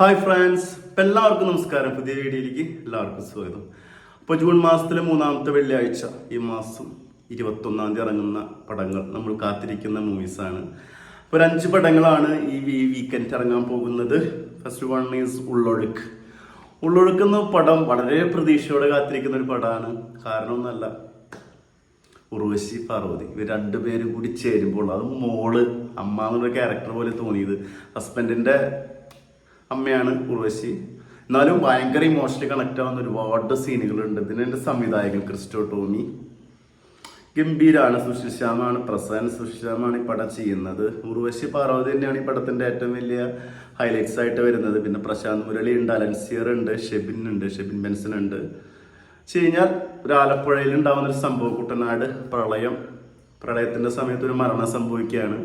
Hi friends ഇപ്പം എല്ലാവർക്കും നമസ്കാരം. പുതിയ വീഡിയോയിലേക്ക് എല്ലാവർക്കും സ്വാഗതം. അപ്പോൾ ജൂൺ മാസത്തിലെ മൂന്നാമത്തെ വെള്ളിയാഴ്ച. ഈ മാസം ഇരുപത്തൊന്നാം തീയതി ഇറങ്ങുന്ന പടങ്ങൾ നമ്മൾ കാത്തിരിക്കുന്ന മൂവീസാണ് അപ്പോൾ ഒരു അഞ്ച് പടങ്ങളാണ് ഈ വീക്കെൻഡ് ഇറങ്ങാൻ പോകുന്നത്. First one is Ullozhukku. Ullozhukku എന്ന പടം വളരെ പ്രതീക്ഷയോടെ കാത്തിരിക്കുന്ന ഒരു പടമാണ് കാരണമൊന്നല്ല ഉർവശി പാർവതി. ഇവർ രണ്ടുപേരും കൂടി ചേരുമ്പോൾ അത് മോൾ അമ്മ എന്നുള്ള ക്യാരക്ടർ പോലെ തോന്നിയത്. ഹസ്ബൻഡിന്റെ അമ്മയാണ് ഉർവശി. എന്നാലും ഭയങ്കര ഇമോഷണലി കണക്ട് ആവുന്ന ഒരുപാട് സീനുകളുണ്ട് ഇതിന് എന്റെ സംവിധായകൻ ക്രിസ്റ്റോ ടോമി. ഗംഭീരാണ് സുശീൽ ശ്യാമാണ്. പ്രസാദ് സുശീൽ ശ്യാമാണ് ഈ പടം ചെയ്യുന്നത്. ഉർവശി പാർവതി തന്നെയാണ് ഈ പടത്തിന്റെ ഏറ്റവും വലിയ ഹൈലൈറ്റ്സ് ആയിട്ട് വരുന്നത്. പിന്നെ പ്രശാന്ത് മുരളി ഉണ്ട് അലൻസിയർ ഉണ്ട് ഷെബിൻ ഉണ്ട് ഷെബിൻ ബെൻസൺ ഉണ്ട്. വെച്ച് കഴിഞ്ഞാൽ ഒരു ആലപ്പുഴയിൽ ഉണ്ടാകുന്ന ഒരു സംഭവം കുട്ടനാട് പ്രളയം. പ്രളയത്തിന്റെ സമയത്ത് ഒരു മരണം സംഭവിക്കുകയാണ്.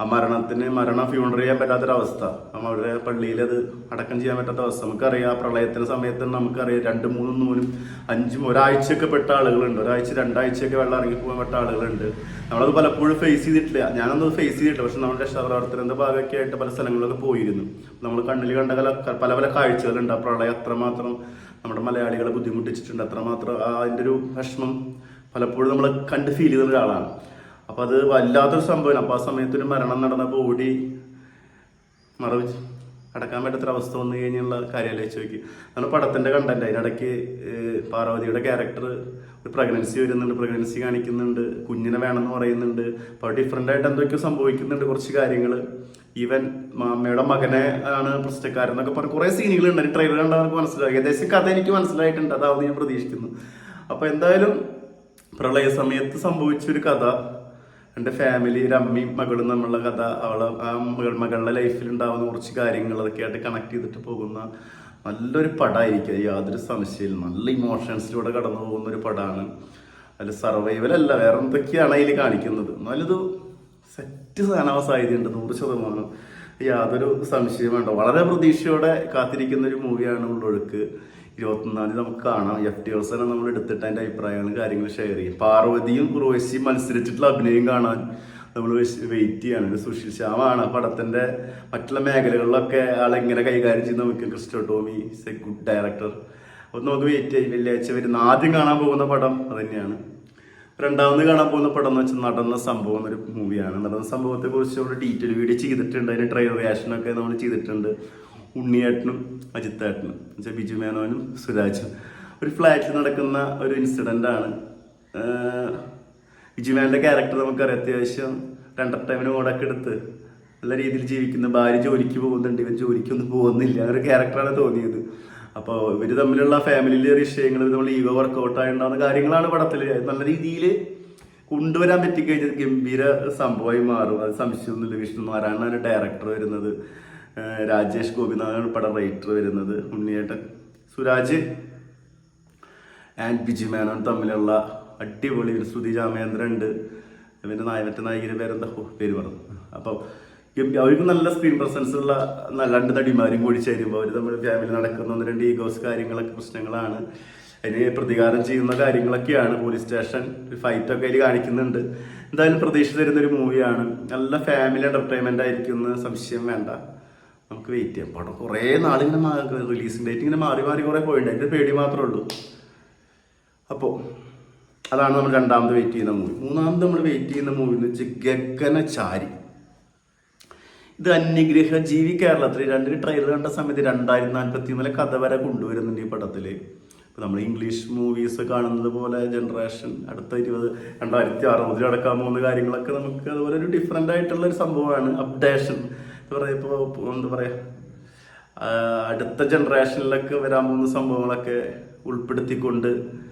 ആ മരണത്തിന് മരണം ഫ്യൂണർ ചെയ്യാൻ പറ്റാത്തൊരവസ്ഥ. അവരുടെ പള്ളിയിൽ അത് അടക്കം ചെയ്യാൻ പറ്റാത്ത അവസ്ഥ. നമുക്കറിയാം പ്രളയത്തിന്റെ സമയത്ത് നമുക്കറിയാം രണ്ട് മൂന്നും നൂലും അഞ്ചും ഒരാഴ്ചയൊക്കെ പെട്ട ആളുകളുണ്ട്. ഒരാഴ്ച രണ്ടാഴ്ചയൊക്കെ വെള്ളം ഇറങ്ങി പോകാൻ പെട്ട ആളുകളുണ്ട്. നമ്മളത് പലപ്പോഴും ഫേസ് ചെയ്തിട്ടില്ല. ഞാനൊന്നും ഫേസ് ചെയ്തിട്ടില്ല. പക്ഷെ നമ്മുടെ രക്ഷാപ്രവർത്തനത്തിന്റെ ഭാഗമൊക്കെ ആയിട്ട് പല സ്ഥലങ്ങളിലൊക്കെ പോയിരുന്നു. നമ്മൾ കണ്ണിൽ കണ്ട പല പല കാഴ്ചകളുണ്ട്. ആ പ്രളയം അത്രമാത്രം നമ്മുടെ മലയാളികളെ ബുദ്ധിമുട്ടിച്ചിട്ടുണ്ട്. അത്രമാത്രം അതിന്റെ ഒരു വിഷമം പലപ്പോഴും നമ്മൾ കണ്ട് ഫീൽ ചെയ്ത ഒരാളാണ്. അപ്പം അത് വല്ലാത്തൊരു സംഭവം അപ്പോൾ ആ സമയത്ത് ഒരു മരണം നടന്നപ്പോൾ ഓടി മറവ് അടക്കാൻ പറ്റാത്തൊരു അവസ്ഥ വന്നു കഴിഞ്ഞുള്ള കാര്യം ആലോചിച്ച് നോക്കി നമ്മൾ കണ്ടന്റ് അതിനിടയ്ക്ക് പാർവതിയുടെ ക്യാരക്ടർ ഒരു പ്രഗ്നൻസി വരുന്നുണ്ട്. പ്രഗ്നൻസി കാണിക്കുന്നുണ്ട്. കുഞ്ഞിനെ വേണമെന്ന് പറയുന്നുണ്ട്. അപ്പോൾ ഡിഫറെന്റ് ആയിട്ട് എന്തൊക്കെയോ സംഭവിക്കുന്നുണ്ട് കുറച്ച് കാര്യങ്ങൾ ഈവൻ മാമ്മയുടെ മകനെ ആണ് പ്രശ്നക്കാരൻ എന്നൊക്കെ പറഞ്ഞ് കുറേ സീനുകളുണ്ട് ട്രെയിലർ കണ്ടാൽ മനസ്സിലായി ഏകദേശം കഥ എനിക്ക് മനസ്സിലായിട്ടുണ്ട്. അതാവുന്നു ഞാൻ പ്രതീക്ഷിക്കുന്നു. അപ്പോൾ എന്തായാലും പ്രളയ സമയത്ത് സംഭവിച്ചൊരു കഥ. എന്റെ ഫാമിലി ഒരു അമ്മയും മകളും തമ്മിലുള്ള കഥ അവളെ ആ മകൾ മകളുടെ ലൈഫിൽ ഉണ്ടാകുന്ന കുറച്ച് കാര്യങ്ങൾ അതൊക്കെ ആയിട്ട് കണക്ട് ചെയ്തിട്ട് പോകുന്ന നല്ലൊരു പടമായിരിക്കും യാതൊരു സംശയമില്ല നല്ല ഇമോഷൻസിലൂടെ കടന്നു പോകുന്ന ഒരു പടമാണ് അതിൽ സർവൈവൽ അല്ല വേറെ എന്തൊക്കെയാണ് അതിൽ കാണിക്കുന്നത്? എന്നാലിത് സെറ്റ് സാധനവ സാധ്യതയുണ്ട് നൂറ് ശതമാനം. യാതൊരു സംശയം വേണ്ട. വളരെ പ്രതീക്ഷയോടെ കാത്തിരിക്കുന്ന ഒരു മൂവിയാണ് ഉള്ളൊഴുക്ക്. ഇരുപത്തൊന്നാം തീയതി നമുക്ക് കാണാം. എഫ് ടി ഹൗസനെ നമ്മൾ എടുത്തിട്ട് അതിന്റെ അഭിപ്രായങ്ങളും കാര്യങ്ങളും ഷെയർ ചെയ്യും. പാർവതിയും ഉർവശിയും മത്സരിച്ചിട്ടുള്ള അഭിനയം കാണാൻ നമ്മൾ വെയിറ്റ് ചെയ്യാണ്. സുശീൽ ശ്യാമാണ്. ആ പടത്തിന്റെ മറ്റുള്ള മേഖലകളിലൊക്കെ ആളെങ്ങനെ കൈകാര്യം ചെയ്യുന്ന നമുക്ക് Christo Tomy is a good director അപ്പൊ നമുക്ക് വെയിറ്റ് ചെയ്യും. വെള്ളിയാഴ്ച വരുന്ന ആദ്യം കാണാൻ പോകുന്ന പടം അത് തന്നെയാണ്. രണ്ടാമത് കാണാൻ പോകുന്ന പടം എന്ന് വെച്ചാൽ നടന്ന സംഭവം എന്നൊരു മൂവിയാണ് നടന്ന സംഭവത്തെ കുറിച്ച് നമ്മൾ ഡീറ്റെയിൽ വീഡിയോ ചെയ്തിട്ടുണ്ട്. അതിന് ട്രെയിലർ റിയാക്ഷനൊക്കെ നമ്മൾ ചെയ്തിട്ടുണ്ട്. ഉണ്ണിയേട്ടനും അജിത്തേട്ടനും എന്നുവെച്ചാൽ ബിജു മേനോനും സുരാജും. ഒരു ഫ്ലാറ്റിൽ നടക്കുന്ന ഒരു ഇൻസിഡന്റ് ആണ്. ബിജു മേനോന്റെ ക്യാരക്ടർ നമുക്കറിയാം അത്യാവശ്യം രണ്ടർടൈമിന് ഓടൊക്കെ എടുത്ത് നല്ല രീതിയിൽ ജീവിക്കുന്ന. ഭാര്യ ജോലിക്ക് പോകുന്നുണ്ട് ഇവൻ ജോലിക്കൊന്നും പോകുന്നില്ല. ഒരു ക്യാരക്ടറാണ് തോന്നിയത്. അപ്പോൾ ഇവർ തമ്മിലുള്ള ഫാമിലിയിലെ വിഷയങ്ങൾ നമ്മൾ ഈഗോ വർക്കൗട്ട് ആയിട്ടുണ്ടാകുന്ന കാര്യങ്ങളാണ് പടത്തിൽ നല്ല രീതിയിൽ കൊണ്ടുവരാൻ പറ്റിക്കഴിഞ്ഞാൽ ഗംഭീര സംഭവമായി മാറും. അത് സംശയമൊന്നുമില്ല. വിഷ്ണു നാരായണനാണ് ഡയറക്ടർ വരുന്നത്. രാജേഷ് ഗോപിനാഥാണ് പടം റൈറ്റർ വരുന്നത് ഉണ്ണിയേട്ടൻ. സുരാജ് ആൻഡ് ബിജി മേനോൻ തമ്മിലുള്ള അടിപൊളി ഒരു ശ്രുതി രാമേന്ദ്രൻ ഉണ്ട്. പിന്നെ നായ മറ്റേ നായികയുടെ പേരെന്താ? പേര് പറഞ്ഞു അപ്പോൾ അവർക്ക് നല്ല സ്ക്രീൻ പ്രസൻസ് ഉള്ള രണ്ട് നടിമാരും കൂടി ചേരുമ്പോൾ അവർ തമ്മിൽ ഫാമിലി നടക്കുന്ന ഒന്ന് രണ്ട് ഈഗോസ് കാര്യങ്ങളൊക്കെ പ്രശ്നങ്ങളാണ്. അതിന് പ്രതികാരം ചെയ്യുന്ന കാര്യങ്ങളൊക്കെയാണ് പോലീസ് സ്റ്റേഷൻ ഫൈറ്റൊക്കെ അതിൽ കാണിക്കുന്നുണ്ട്. എന്തായാലും പ്രതീക്ഷ തരുന്ന ഒരു മൂവിയാണ് നല്ല ഫാമിലി എന്റർടൈൻമെന്റ് ആയിരിക്കും എന്ന് സംശയം വേണ്ട. നമുക്ക് വെയിറ്റ് ചെയ്യാം. പടം കുറേ നാളിങ്ങനെ റിലീസിംഗ് ഡേറ്റ് ഇങ്ങനെ മാറി മാറി കുറേ പോയിട്ടുണ്ട് അതിന്റെ പേടി മാത്രമേ ഉള്ളൂ. അപ്പോൾ അതാണ് നമ്മൾ രണ്ടാമത് വെയിറ്റ് ചെയ്യുന്ന മൂവി മൂന്നാമത് നമ്മൾ വെയിറ്റ് ചെയ്യുന്ന മൂവി എന്ന് വെച്ചാൽ ഗഗന ചാരി. ഇത് അന്യഗ്രഹ ജീവി കേരളത്തിൽ രണ്ടിന് ട്രെയിലർ കണ്ട സമയത്ത് രണ്ടായിരത്തി നാൽപ്പത്തി മൂന്നിലെ കഥ വരെ കൊണ്ടുവരുന്നുണ്ട് ഈ പടത്തിൽ ഇപ്പം നമ്മൾ ഇംഗ്ലീഷ് മൂവീസ് കാണുന്നത് പോലെ ജനറേഷൻ അടുത്ത ഇരുപത് രണ്ടായിരത്തി അറുപതിലടക്കാൻ പോകുന്ന കാര്യങ്ങളൊക്കെ നമുക്ക് അതുപോലെ ഒരു ഡിഫറെന്റ് ആയിട്ടുള്ള ഒരു സംഭവമാണ്. അപ്ഡേഷൻ എന്താ പറയുക ഇപ്പോൾ എന്താ പറയുക അടുത്ത ജനറേഷനിലൊക്കെ വരാൻ പോകുന്ന സംഭവങ്ങളൊക്കെ ഉൾപ്പെടുത്തിക്കൊണ്ട്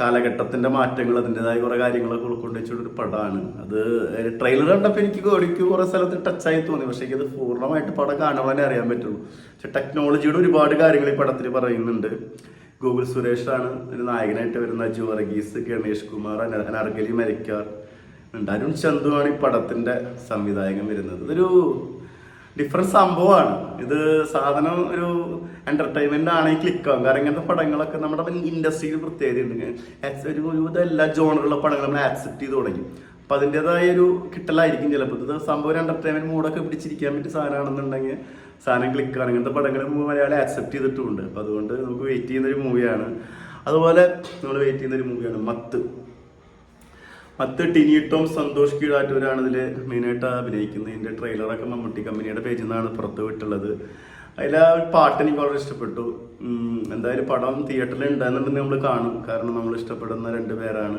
കാലഘട്ടത്തിന്റെ മാറ്റങ്ങൾ അതിന്റെതായ കുറെ കാര്യങ്ങളൊക്കെ ഉൾക്കൊണ്ട് ഒരു പടമാണ് അത് ട്രെയിലർ കണ്ടപ്പോൾ എനിക്ക് എനിക്ക് കുറെ സ്ഥലത്ത് ടച്ചായി തോന്നി. പക്ഷേ എനിക്കത് പൂർണമായിട്ട് പടം കാണുവാനേ അറിയാൻ പറ്റുള്ളൂ. പക്ഷെ ടെക്നോളജിയുടെ ഒരുപാട് കാര്യങ്ങൾ ഈ പടത്തിൽ പറയുന്നുണ്ട്. ഗൂഗിൾ സുരേഷാണ് ഒരു നായകനായിട്ട് വരുന്ന അജു വർഗീസ് ഗണേഷ് കുമാർ അന- അനർഗലി മരിക്കാർ ഉണ്ട്. അരുൺ ചന്തുവാണ് ഈ പടത്തിന്റെ സംവിധായകൻ വരുന്നത്. ഇതൊരു ഡിഫറെന്റ് സംഭവമാണ്. ഇത് സാധനം ഒരു എന്റർടൈൻമെന്റ് ആണെങ്കിൽ ക്ലിക്ക് ആവും കാരണം ഇങ്ങനത്തെ പടങ്ങളൊക്കെ നമ്മുടെ ഇൻഡസ്ട്രിയിൽ പ്രത്യേകതയുണ്ട് ഒരു എല്ലാ ജോണറുള്ള പടങ്ങൾ നമ്മൾ ആക്സെപ്റ്റ് ചെയ്ത് തുടങ്ങി. അപ്പൊ അതിന്റെതായ ഒരു കിട്ടലായിരിക്കും ചിലപ്പോൾ ഇത് സംഭവം ഒരു എന്റർടൈൻമെന്റ് മൂഡൊക്കെ പിടിച്ചിരിക്കാൻ പറ്റിയ സാധനമാണെന്നുണ്ടെങ്കിൽ സാധനം ക്ലിക്കാണ് ഇങ്ങനത്തെ പടങ്ങൾ മലയാളി ആക്സെപ്റ്റ് ചെയ്തിട്ടുമുണ്ട്. അപ്പോൾ അതുകൊണ്ട് നമുക്ക് വെയിറ്റ് ചെയ്യുന്ന ഒരു മൂവിയാണ് അതുപോലെ നമ്മൾ വെയിറ്റ് ചെയ്യുന്ന ഒരു മൂവിയാണ് മത്ത്. മത്ത് ടിനി ടോം സന്തോഷ് കീഴാറ്റൂരാണ് ഇതിൽ മെയിനായിട്ട് അഭിനയിക്കുന്നത്. ഇതിന്റെ ട്രെയിലറൊക്കെ മമ്മൂട്ടി കമ്പനിയുടെ പേജിൽ നിന്നാണ് പുറത്ത് വിട്ടുള്ളത്. അതിൽ ആ ഒരു പാട്ട് എനിക്ക് വളരെ ഇഷ്ടപ്പെട്ടു. എന്തായാലും പടം തിയേറ്ററിൽ ഉണ്ടായിരുന്നുണ്ടെന്ന് നമ്മൾ കാണും. കാരണം നമ്മൾ ഇഷ്ടപ്പെടുന്ന രണ്ട് പേരാണ്.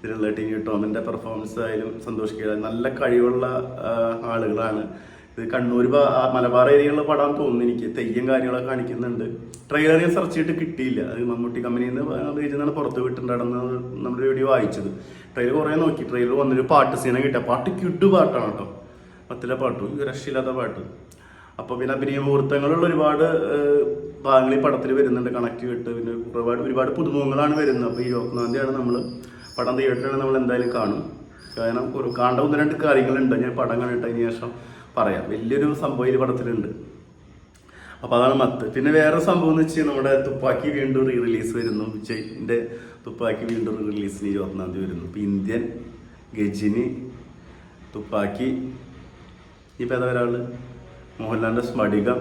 ഇതിലുള്ള ടിനി ടോമിന്റെ പെർഫോമൻസ് ആയാലും സന്തോഷ് കീഴ നല്ല കഴിവുള്ള ആളുകളാണ്. ഇത് കണ്ണൂർ മലബാർ ഏരിയയിലുള്ള പടം തോന്നുന്നു എനിക്ക്. തെയ്യം കാര്യങ്ങളൊക്കെ കാണിക്കുന്നുണ്ട്. ട്രെയിലർ ഞാൻ സെർച്ച് ചെയ്തിട്ട് കിട്ടിയില്ല. അത് മമ്മൂട്ടി കമ്പനിയിൽ നിന്ന് പേജിൽ നിന്നാണ് പുറത്ത് വിട്ടിട്ടുണ്ടായിരുന്നത് നമ്മുടെ വീഡിയോ വായിച്ചത്. ട്രെയിലർ കുറേ നോക്കി. ട്രെയിലർ വന്നൊരു പാട്ട് സീന കിട്ടിയ പാട്ട് കിട്ടു പാട്ടാണ് കേട്ടോ. പത്തിലെ പാട്ട്. രക്ഷയില്ലാത്ത പാട്ട്. അപ്പോൾ പിന്നെ അഭിനയ മുഹൂർത്തങ്ങളുള്ള ഒരുപാട് ഭാഗങ്ങൾ ഈ പടത്തിൽ വരുന്നുണ്ട്. കണക്ട് കിട്ട് പിന്നെ ഒരുപാട് ഒരുപാട് പുതുമുഖങ്ങളാണ് വരുന്നത്. അപ്പോൾ ഇരുപത്തൊന്നാം തീയതിയാണ് നമ്മൾ പടം തിയേറ്ററിൽ നമ്മൾ എന്തായാലും കാണും. കാരണം കാണേണ്ട ഒന്ന് രണ്ട് കാര്യങ്ങളുണ്ട്. ഞാൻ പടം കണ്ടിട്ട് അതിന് ശേഷം പറയാം. വലിയൊരു സംഭവം ഈ പടത്തിലുണ്ട്. അപ്പോൾ അതാണ് മത്ത്. പിന്നെ വേറെ സംഭവം എന്ന് വെച്ചാൽ നമ്മുടെ തുപ്പാക്കി വീണ്ടും റീ റിലീസ് വരുന്നു. വിജയിന്റെ തുപ്പാക്കി വീണ്ടും റീ റിലീസിന് ഇരുപത്തൊന്നാം തീയതി വരുന്നു. ഇപ്പോൾ ഇന്ത്യൻ ഗജിനി തുപ്പാക്കി ഇപ്പം ഏതാ ഒരാൾ മോഹൻലാലിന്റെ സ്മടികം.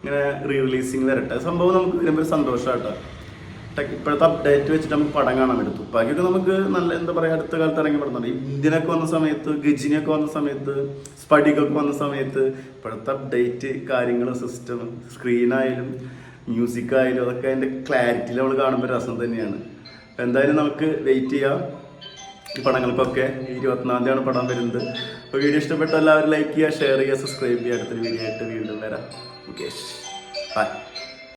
ഇങ്ങനെ റീ റിലീസിങ് വരട്ടെ. സംഭവം നമുക്ക് വരുമ്പോൾ സന്തോഷമാട്ടോ ഇപ്പോഴത്തെ അപ്ഡേറ്റ് വെച്ചിട്ട് നമുക്ക് പടം കാണാൻ പറ്റും തുപ്പാക്കിയൊക്കെ നമുക്ക് നല്ല എന്താ പറയുക അടുത്ത കാലത്ത് ഇറങ്ങി പെടുന്നുണ്ട് ഇന്ത്യനൊക്കെ വന്ന സമയത്ത് ഗജിനിയൊക്കെ വന്ന സമയത്ത് സ്പടികൊക്കെ വന്ന സമയത്ത് ഇപ്പോഴത്തെ അപ്ഡേറ്റ് കാര്യങ്ങൾ സിസ്റ്റം സ്ക്രീനായാലും മ്യൂസിക് ആയാലും അതൊക്കെ അതിന്റെ ക്ലാരിറ്റിയിൽ നമ്മൾ കാണുമ്പോൾ രസം തന്നെയാണ്. എന്തായാലും നമുക്ക് വെയിറ്റ് ചെയ്യാം. പടങ്ങൾക്കൊക്കെ ഇരുപത്തിനാലാം തീയതി തീയതിയാണ് പടം വരുന്നത്. അപ്പോൾ വീഡിയോ ഇഷ്ടപ്പെട്ട എല്ലാവരും ലൈക്ക് ചെയ്യുക ഷെയർ ചെയ്യുക സബ്സ്ക്രൈബ് ചെയ്യുക. അടുത്തൊരു വീഡിയോ ആയിട്ട് വീണ്ടും വരാം. മുകേഷ്. ബൈ